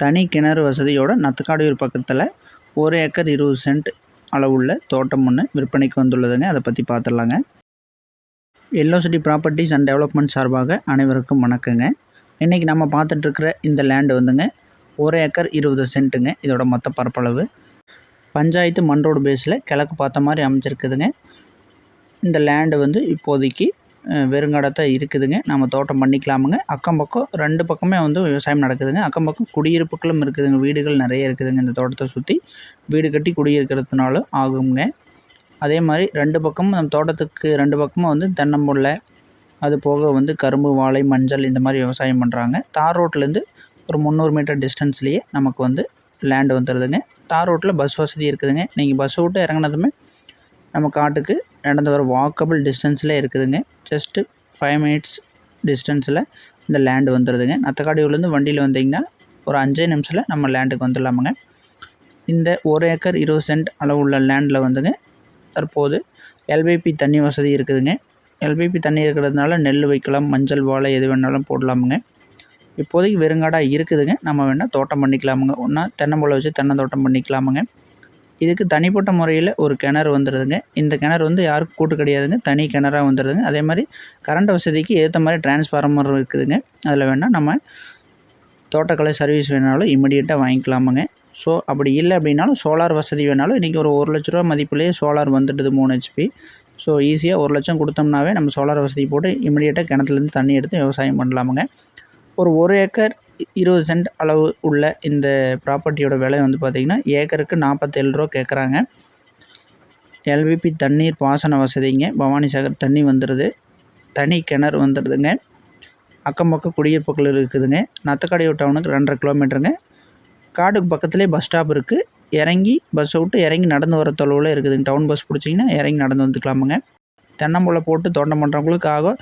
தனி கிணறு வசதியோட நத்தக்காடையூர் பக்கத்தில் ஒரு ஏக்கர் இருபது சென்ட் அளவுள்ள தோட்டம் ஒன்று விற்பனைக்கு வந்துள்ளதுங்க. அதை பற்றி பார்த்துடலாங்க yellow city properties and development சார்பாக அனைவருக்கும் வணக்கங்க. இன்றைக்கி நம்ம பார்த்துட்ருக்கிற இந்த லேண்டு வந்துங்க ஒரு ஏக்கர் இருபது சென்ட்டுங்க. இதோட மொத்த பரப்பளவு பஞ்சாயத்து மண் ரோடு பேஸில் கிழக்கு பார்த்த மாதிரி அமைச்சிருக்குதுங்க இந்த லேண்டு வந்து இப்போதைக்கு வெறுங்காடாக இருக்குதுங்க. நம்ம தோட்டம் பண்ணிக்கலாமுங்க. அக்கம் பக்கம் ரெண்டு பக்கமே வந்து விவசாயம் நடக்குதுங்க. அக்கம் பக்கம் குடியிருப்புகளும் இருக்குதுங்க. வீடுகள் நிறைய இருக்குதுங்க இந்த தோட்டத்தை சுற்றி வீடு கட்டி குடியிருக்கிறதுனாலும் ஆகுங்க. அதே மாதிரி ரெண்டு பக்கமும் நம்ம தோட்டத்துக்கு ரெண்டு பக்கமும் வந்து தென்னம்புள்ளை அது போக வந்து கரும்பு வாழை மஞ்சள் இந்த மாதிரி விவசாயம் பண்ணுறாங்க தார் ரோட்லேருந்து ஒரு முந்நூறு மீட்டர் டிஸ்டன்ஸ்லேயே நமக்கு வந்து லேண்டு வந்துடுதுங்க தார் ரோட்டில் பஸ் வசதி இருக்குதுங்க. நீங்கள் பஸ்ஸை விட்டு இறங்கினதுமே நம்ம காட்டுக்கு நடந்து வர வாக்கபிள் டிஸ்டன்ஸில் இருக்குதுங்க. ஜஸ்ட்டு ஃபைவ் மினிட்ஸ் டிஸ்டன்ஸில் இந்த லேண்டு வந்துடுதுங்க நத்தக்காடியூர்லேருந்து வண்டியில் வந்தீங்கன்னா ஒரு அஞ்சே நிமிஷத்தில் நம்ம லேண்டுக்கு வந்துடலாமுங்க. இந்த ஒரு ஏக்கர் இருபது சென்ட் அளவு உள்ள லேண்டில் வந்துங்க. தற்போது எல்பிபி தண்ணி வசதி இருக்குதுங்க. எல்பிபி தண்ணி இருக்கிறதுனால நெல் வைக்கலாம் மஞ்சள் வாழை எது வேணாலும் போடலாமுங்க. இப்போதைக்கு வெறுங்காடாக இருக்குதுங்க. நம்ம வேணால் தோட்டம் பண்ணிக்கலாமுங்க. ஒன்றா தென்னம்பழம் வச்சு தென்னை தோட்டம் பண்ணிக்கலாமுங்க. இதுக்கு தனிப்பட்ட முறையில் ஒரு கிணறு வந்துடுதுங்க இந்த கிணறு வந்து யாருக்கும் கூட்டு கிடையாதுங்க. தனி கிணறாக வந்துடுதுங்க அதே மாதிரி கரண்ட் வசதிக்கு ஏற்ற மாதிரி டிரான்ஸ்ஃபார்மர் இருக்குதுங்க. அதில் வேணால் நம்ம தோட்டக்கலை சர்வீஸ் வேணாலும் இமிடியேட்டாக வாங்கிக்கலாமுங்க. ஸோ அப்படி இல்லை அப்படின்னாலும் சோலார் வசதி வேணாலும் இன்றைக்கி ஒரு ஒரு லட்ச ரூபா மதிப்புலேயே சோலார் வந்துடுது மூணு ஹெச்பி ஸோ ஈஸியாக ஒரு லட்சம் கொடுத்தோம்னாவே நம்ம சோலார் வசதி போட்டு இமிடியேட்டாக கிணத்துலேருந்து தண்ணி எடுத்து விவசாயம் பண்ணலாமுங்க. ஒரு ஒரு ஏக்கர் இருபது சென்ட் அளவு உள்ள இந்த ப்ராப்பர்ட்டியோட விலை வந்து பார்த்திங்கன்னா ஏக்கருக்கு நாற்பத்தேழு ரூபா கேட்குறாங்க. எல்விபி தண்ணீர் பாசன வசதிங்க. பவானி சாகர் தண்ணி வந்துடுது தனி கிணறு வந்துடுதுங்க அக்கம் பக்கம் குடியிருப்புகள் இருக்குதுங்க. நத்தக்கடையூர் டவுனுக்கு ரெண்டரை கிலோமீட்டருங்க. காடுக்கு பக்கத்துலேயே பஸ் ஸ்டாப் இருக்குது இறங்கி பஸ்ஸை விட்டு இறங்கி நடந்து வர தொலைவில் இருக்குதுங்க. டவுன் பஸ் பிடிச்சிங்கன்னா இறங்கி நடந்து வந்துக்கலாமுங்க. தென்னம்புள்ள போட்டு தோட்டம் பண்ணுறவங்களுக்கு ஆகும்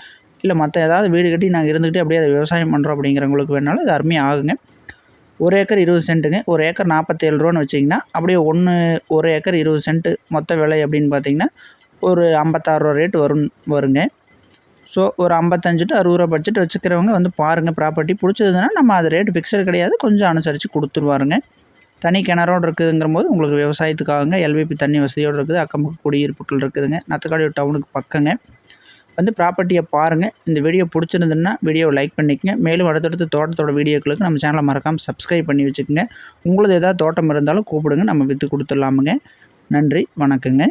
இல்லை மற்ற ஏதாவது வீடு கட்டி நாங்கள் இருந்துக்கிட்டே அப்படியே அதை விவசாயம் பண்ணுறோம் அப்படிங்கிறவங்களுக்கு வேணாலும் அது அருமையாக ஆகுங்க. ஒரு ஏக்கர் இருபது சென்ட்டுங்க. ஒரு ஏக்கர் நாற்பத்தேழு ரூபான்னு வச்சிங்கன்னா அப்படியே ஒன்று ஒரு ஏக்கர் இருபது சென்ட்டு மொத்த விலை அப்படின்னு பார்த்தீங்கன்னா ஒரு ஐம்பத்தாறு ரூபா ரேட் வரும் வருங்க. ஸோ ஒரு ஐம்பத்தஞ்சு டு அறுபது ரூபா பட்ஜெட் வச்சுக்கிறவங்க வந்து பாருங்கள் ப்ராப்பர்ட்டி பிடிச்சதுன்னா நம்ம அது ரேட் ஃபிக்ஸர் கிடையாது கொஞ்சம் அனுசரித்து கொடுத்துருவாருங்க. தனி கிணறோடு இருக்குதுங்கிற போது உங்களுக்கு விவசாயத்துக்காகங்க எல்விபி தண்ணி வசதியோடு இருக்குது அக்கம் குடியிருப்புகள் இருக்குதுங்க. நத்தக்காடி டவுனுக்கு பக்கங்க. வந்து ப்ராப்பர்ட்டியை பாருங்கள் இந்த வீடியோ பிடிச்சிருந்துன்னா வீடியோவை லைக் பண்ணிக்கங்க. மேலும் அடுத்தடுத்து தோட்டத்தோட வீடியோக்களுக்கு நம்ம சேனலை மறக்காமல் சப்ஸ்கிரைப் பண்ணி வச்சுக்கோங்க. உங்களது ஏதாவது தோட்டம் இருந்தாலும் கூப்பிடுங்க. நம்ம விற்று கொடுத்துடலாமுங்க. நன்றி. வணக்கங்க.